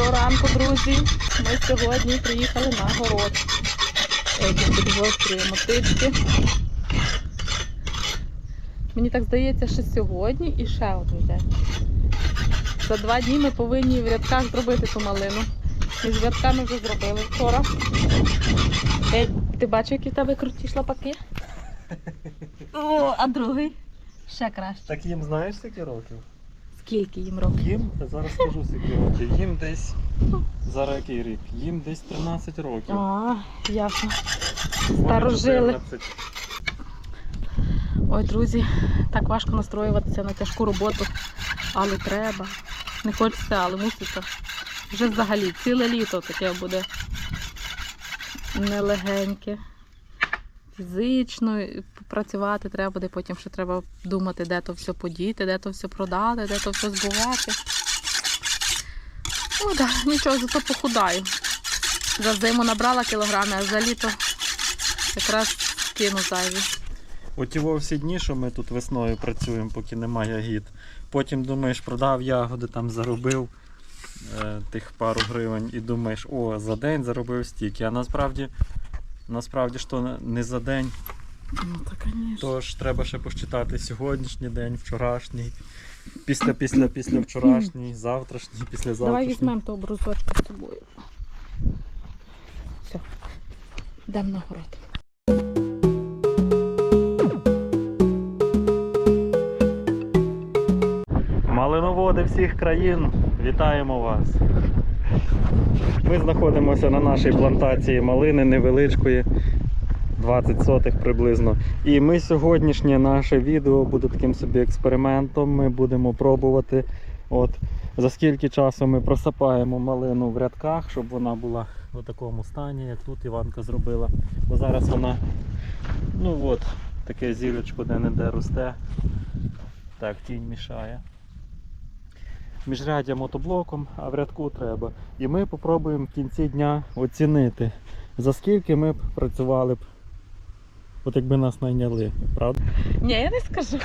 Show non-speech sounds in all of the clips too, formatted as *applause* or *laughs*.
Доброго ранку, друзі. Ми сьогодні приїхали на город. Еді підгострює мотички. Мені так здається, що сьогодні і ще один день. За два дні ми повинні в рядках зробити ту малину. Між рядками вже зробили вчора. Ей, ти бачив, які в тебе круті шлапаки? *laughs* О, а другий? Ще краще. Так їм знаєш скільки років? Скільки їм років? Їм, зараз скажу скільки років. Їм десь. Зараз який рік? Їм десь 13 років. А, ясно. Старожили. Ой, друзі, так важко настроюватися на тяжку роботу, але треба. Не хочеться, але муситься. Вже взагалі ціле літо таке буде нелегеньке. Фізично працювати треба буде, потім ще треба думати, де то все подіти, де то все продати, де то все збувати. Ну так, нічого, зато похудаю. За зиму набрала кілограми, а за літо якраз кину зайві. Оті во всі дні, що ми тут весною працюємо, поки немає ягід. Потім думаєш, продав ягоди, там заробив е, тих пару гривень і думаєш, о, за день заробив стільки. А насправді, насправді ж то не за день. Ну, то. Тож треба ще посчитати сьогоднішній день, вчорашній, після після після вчорашній, завтрашній, після Давай візьмемо того брусочка з собою. Все. Йдемо на город. Малиноводи всіх країн, вітаємо вас. Ми знаходимося на нашій плантації малини невеличкої, 20 сотих приблизно. І ми сьогоднішнє наше відео буде таким собі експериментом. Ми будемо пробувати, от, за скільки часу ми просапаємо малину в рядках, щоб вона була в такому стані, як тут Іванка зробила. Бо зараз вона, ну от, таке зілечко де-не-де росте. Так, тінь мішає міжрядя мотоблоком, а в рядку треба. І ми попробуємо в кінці дня оцінити, за скільки ми б працювали б, от якби нас найняли, правда? Ні, я не скажу.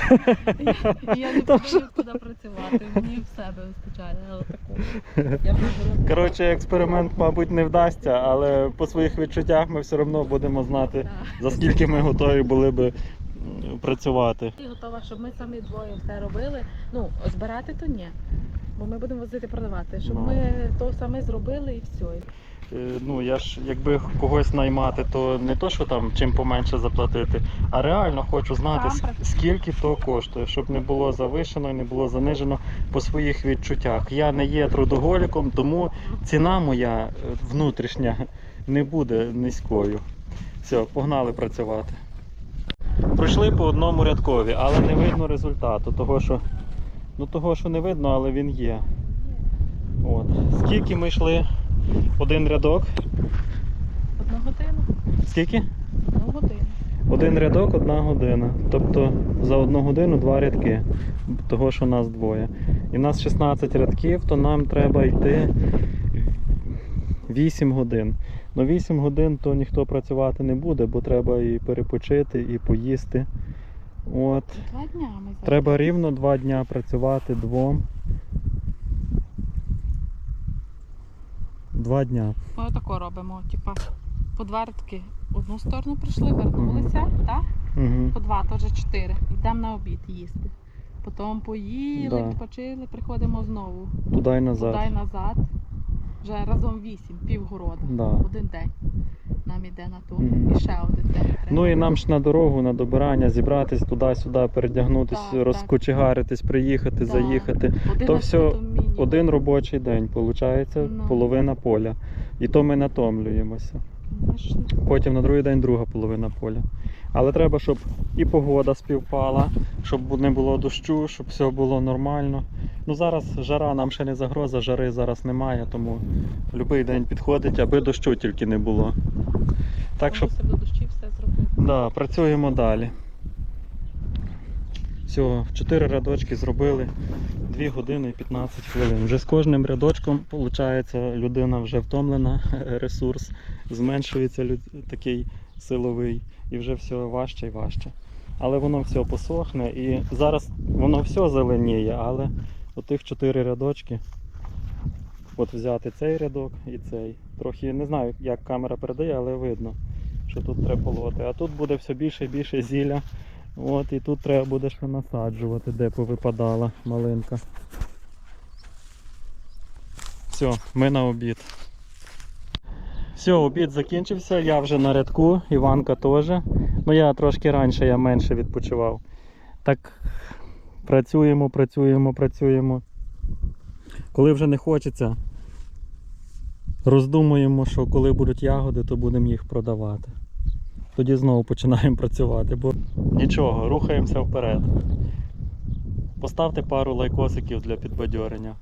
Я, *laughs* я не що? туди працювати. Мені в себе вистачає. Але буду Коротше, експеримент, мабуть, не вдасться, але по своїх відчуттях ми все одно будемо знати, за скільки ми готові були би працювати. Я готова, щоб ми самі двоє все робили. Ну, збирати то ні. Бо ми будемо возити продавати. Щоб Ну. ми то саме зробили і все. Е, Ну, я ж якби когось наймати, то не то, що там чим поменше заплатити, а реально хочу знати, ск- скільки то коштує, щоб не було завишено і не було занижено по своїх відчуттях. Я не є трудоголіком, тому ціна моя е, внутрішня не буде низькою. Все, погнали працювати. Пройшли по одному рядкові, але не видно результату, того що, ну, того, що не видно, але він є. От. Скільки ми йшли? Один рядок. Одну годину. Скільки? Одну годину. Один рядок, одна година. Тобто за одну годину два рядки. Того, що нас двоє. І нас 16 рядків, то нам треба йти 8 годин. Ну 8 годин то ніхто працювати не буде, бо треба і перепочити, і поїсти. От. Два дня ми зараз. Треба рівно два дня працювати двом. Два дня. Ми отако робимо. Типа по два рядки. Одну сторону прийшли, вернулися, так? Угу. По два, то вже чотири. Йдемо на обід їсти. Потім поїли, Да. відпочили, приходимо знову. Туди й назад. Туди й назад. Вже разом вісім, півгорода. Да. Один день. Нам іде на ту. Мгм. І ще один день. треба. Ну і нам ж на дорогу, на добирання, зібратись туди-сюди, передягнутись, Так, так. розкочегаритись, приїхати, Да. заїхати. Один то все мінімум. Один робочий день, виходить, Ну. половина поля. І то ми натомлюємося. Ну, Потім на другий день друга половина поля. Але треба, щоб і погода співпала, щоб не було дощу, щоб все було нормально. Ну зараз жара нам ще не загроза, жари зараз немає, тому будь-який день підходить, аби дощу тільки не було. Так що до все. Да, працюємо далі. Все, 4 рядочки зробили 2 години і 15 хвилин. Вже з кожним рядочком, виходить, людина вже втомлена, *laughs* ресурс зменшується такий силовий і вже все важче і важче. Але воно все посохне і зараз воно все зеленіє, але отих 4 рядочки От взяти цей рядок і цей. Трохи не знаю, як камера передає, але видно, що тут треба полоти. А тут буде все більше і більше зілля. От і тут треба буде ще насаджувати, де повипадала малинка. Все, ми на обід. Все, обід закінчився, я вже на рядку, Іванка теж. Ну я трошки раніше, я менше відпочивав. Так працюємо, працюємо, працюємо. Коли вже не хочеться, роздумуємо, що коли будуть ягоди, то будемо їх продавати. Тоді знову починаємо працювати, бо нічого, рухаємося вперед. Поставте пару лайкосиків для підбадьорення.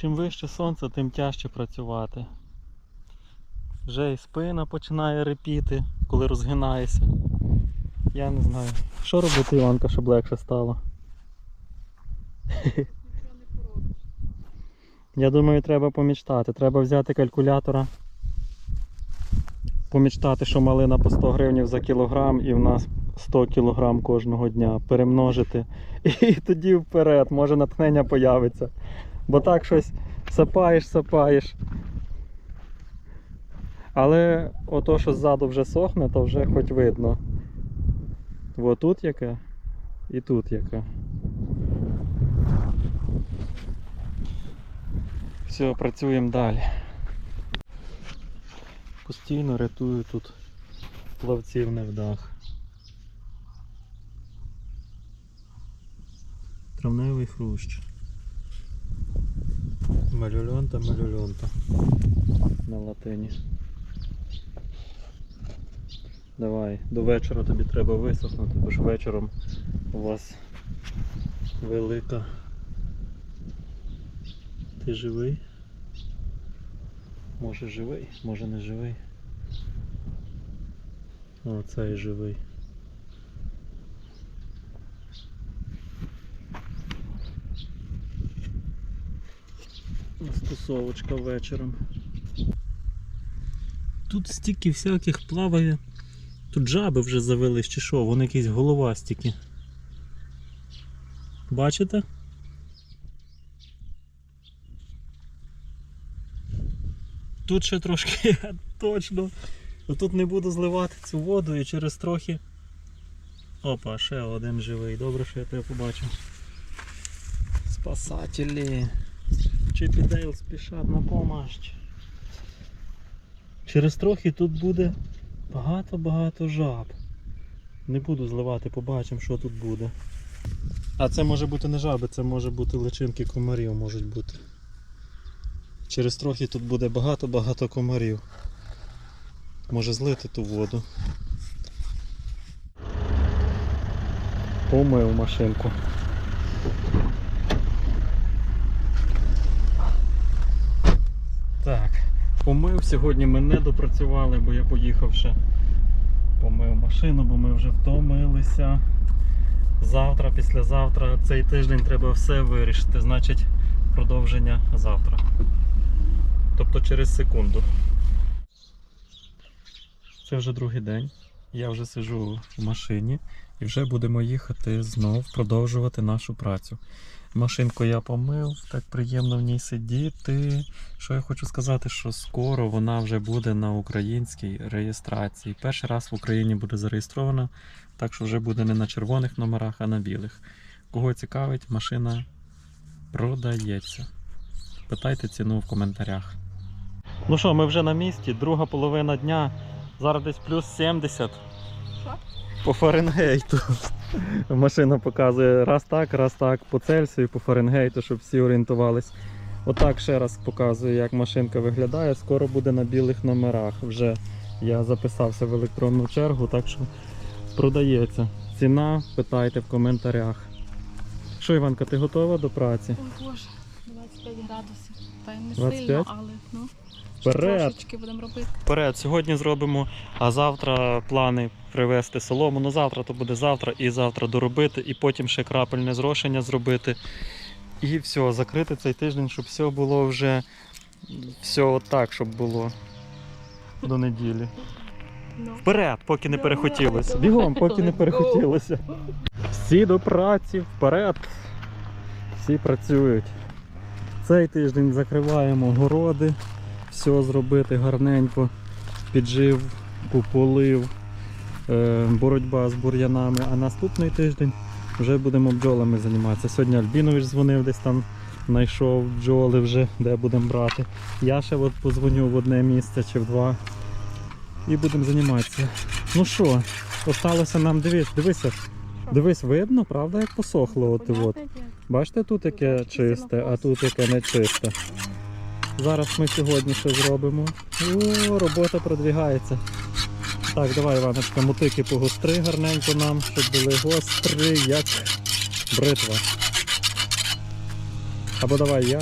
Чим вище сонце, тим тяжче працювати. Вже і спина починає репіти, коли розгинаєшся. Я не знаю. Що робити, Іванка, щоб легше стало? Нічого не поробиш. Я думаю, треба помічтати. Треба взяти калькулятора. Помічтати, що малина по 100 гривень за кілограм і в нас 100 кілограм кожного дня. Перемножити. *laughs* І тоді вперед, може натхнення появиться. Бо так щось сапаєш, сапаєш. Але ото, що ззаду вже сохне, то вже хоч видно. Во тут яке і тут яке. Все, працюємо далі. Постійно рятую тут плавців невдах. Травневий хрущ. Малюльонта, малюльонта на латині. Давай, до вечора тобі треба висохнути, бо ж вечором у вас велика. Ти живий? Може живий, може не живий. О, цей живий. Стосовочка вечором. Тут стільки всяких плаває. Тут жаби вже завелись чи що, вони якісь головастики. Бачите? Тут ще трошки *laughs* точно. Тут не буду зливати цю воду і через трохи. Опа, ще один живий. Добре, що я тебе побачив. Спасателі. Чіп і Дейл спішать на помощь. Через трохи тут буде багато-багато жаб. Не буду зливати, побачимо, що тут буде. А це може бути не жаби, це може бути личинки комарів можуть бути. Через трохи тут буде багато-багато комарів. Може злити ту воду. Помив машинку. Так, помив. Сьогодні ми не допрацювали, бо я поїхав ще помив машину, бо ми вже втомилися. Завтра, післязавтра, цей тиждень треба все вирішити. Значить, продовження завтра. Тобто через секунду. Це вже другий день. Я вже сиджу в машині і вже будемо їхати знов продовжувати нашу працю. Машинку я помив, так приємно в ній сидіти. Що я хочу сказати, що скоро вона вже буде на українській реєстрації. Перший раз в Україні буде зареєстрована, так що вже буде не на червоних номерах, а на білих. Кого цікавить, машина продається. Питайте ціну в коментарях. Ну що, ми вже на місці, друга половина дня. Зараз десь плюс 70 Що? по Фаренгейту. Машина показує раз так, раз так, по Цельсію, по Фаренгейту, щоб всі орієнтувались. Отак ще раз показую, як машинка виглядає. Скоро буде на білих номерах. Вже я записався в електронну чергу, так що продається. Ціна питайте в коментарях. Що, Іванка, ти готова до праці? Ой боже, 25 градусів. Та й не 25? сильно, але ну. Вперед! Трошечки будемо робити. Вперед, сьогодні зробимо, а завтра плани привезти солому. Ну завтра то буде завтра і завтра доробити, і потім ще крапельне зрошення зробити. І все, закрити цей тиждень, щоб все було вже все отак, щоб було до неділі. Ну. Вперед, поки не перехотілося. Бігом, поки не перехотілося. Всі до праці, вперед. Всі працюють. Цей тиждень закриваємо городи, все зробити гарненько, піджив, полив, е, боротьба з бур'янами. А наступний тиждень вже будемо бджолами займатися. Сьогодні Альбінович дзвонив десь там, знайшов бджоли вже, де будемо брати. Я ще от позвоню в одне місце чи в два. І будемо займатися. Ну що, осталося нам дивись, дивися. Дивись, видно, правда, як посохло от от. Бачите, тут яке чисте, а тут яке не чисте. Зараз ми сьогодні що зробимо. О, робота продвігається. Так, давай, Іваночка, мотики погостри гарненько нам, щоб були гострі, як бритва. Або давай я.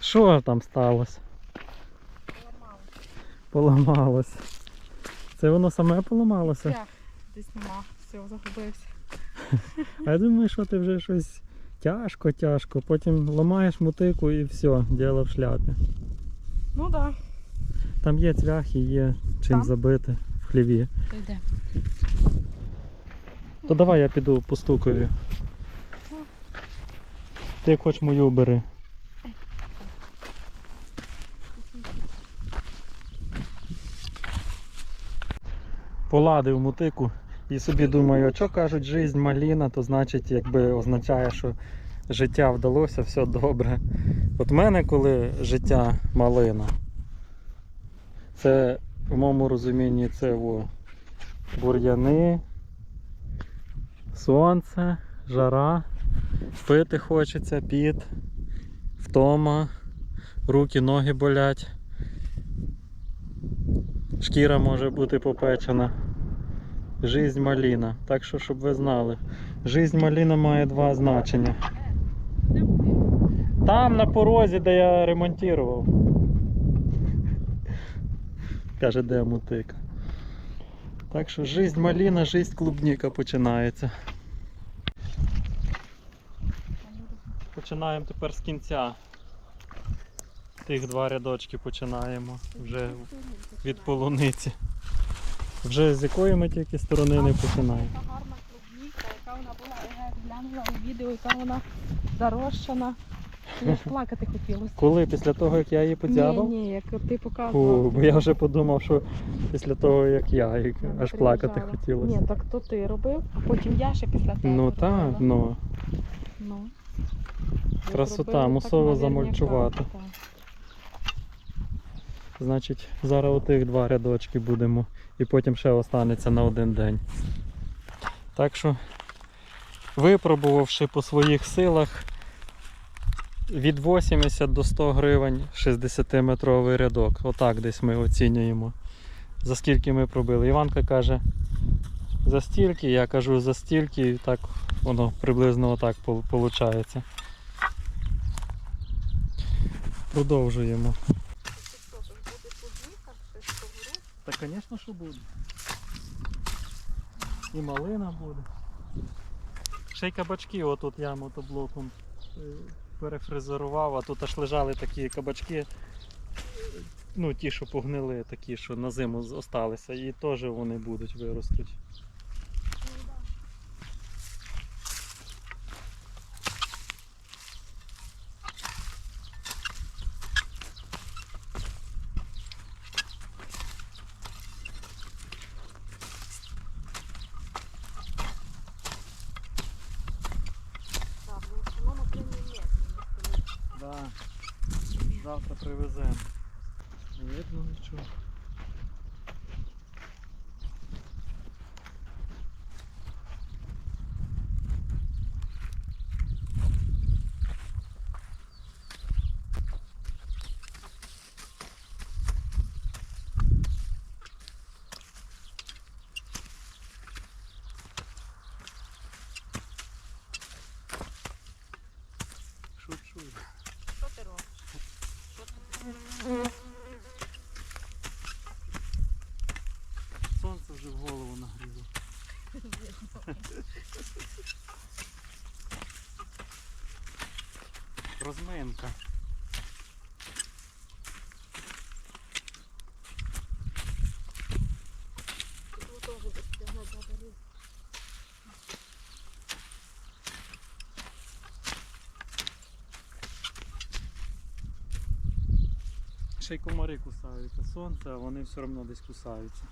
Що там сталося? Поламалось. Це воно саме поламалося? Як? Десь нема, все, загубився. *laughs* А я думаю, що ти вже щось тяжко, тяжко, потім ламаєш мотику і все, діло в шляпі. Ну так. Там є цвяхи, є чим Там? забити в хліві. Да. Йде. То давай я піду постукаю. Ти як хоч мою бери. Поладив мотику і собі думаю, що кажуть, жизнь маліна, то значить якби означає, що життя вдалося, все добре. От в мене, коли життя малина, це в моєму розумінні це о, бур'яни, сонце, жара, пити хочеться, піт, втома, руки, ноги болять, шкіра може бути попечена. Жизнь маліна. Так що, щоб ви знали, жизнь маліна має два значення. Там на порозі, де я ремонтував. Каже, де мотика. Так що жизнь маліна, жизнь клубніка починається. Починаємо тепер з кінця. Тих два рядочки починаємо вже від полуниці. Вже з якої ми тільки сторони не починаємо. Яка гарна клубніка, яка вона була, я глянула у відео, яка вона зарощена. Мені ж плакати хотілося. Коли? Після того, як я її Ні, подзябав? ні, як ти Фу, показував. бо я вже подумав, що після того, як я, як Вона аж плакати приїжджала. хотілося. Ні, так то ти робив, а потім я ще після тебе. Ну робила. так, ну. Ну. Красота, мусово замульчувати. так. Значить, зараз отих два рядочки будемо і потім ще останеться на один день. Так що, випробувавши по своїх силах від 80 до 100 гривень 60-метровий рядок. Отак десь ми оцінюємо. За скільки ми пробили. Іванка каже, за стільки, я кажу за стільки, і так воно приблизно отак виходить. Продовжуємо. Та, звісно, що буде. І малина буде. Ще й кабачки, отут я мотоблоком е, перефрезерував, а тут аж лежали такі кабачки, е, ну ті, що погнили, такі, що на зиму залишилися, і теж вони будуть виростуть. Завтра привеземо. Не видно нічого. розминка. Ще й комари кусаються, сонце, а вони все одно десь кусаються.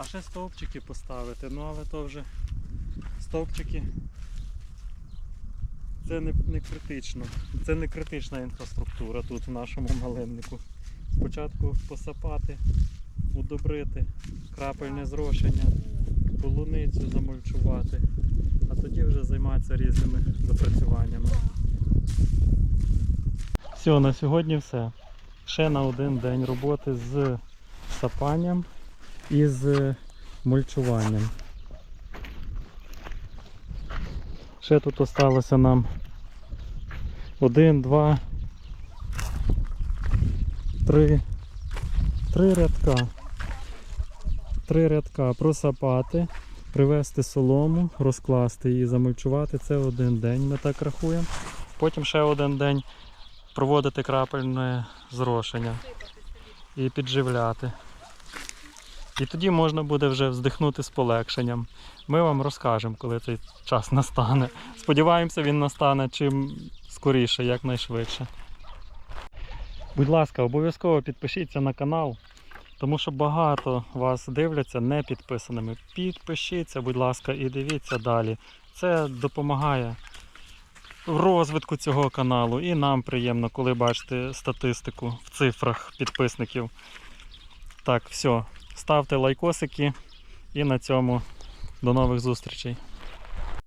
А ще стовпчики поставити, ну але то вже стовпчики. Це не, не критично. Це не критична інфраструктура тут в нашому малиннику. Спочатку посапати, удобрити, крапельне зрошення, полуницю замульчувати, а тоді вже займатися різними допрацюваннями. Все, на сьогодні все. Ще на один день роботи з сапанням і з мульчуванням. Ще тут осталося нам один, два, три, три рядка. Три рядка просапати, привезти солому, розкласти її, замульчувати. Це один день, ми так рахуємо. Потім ще один день проводити крапельне зрошення і підживляти. І тоді можна буде вже вздихнути з полегшенням. Ми вам розкажемо, коли цей час настане. Сподіваємося, він настане чим скоріше, якнайшвидше. Будь ласка, обов'язково підпишіться на канал, тому що багато вас дивляться не підписаними. Підпишіться, будь ласка, і дивіться далі. Це допомагає розвитку цього каналу. І нам приємно, коли бачите статистику в цифрах підписників. Так, все. Ставте лайкосики і на цьому до нових зустрічей.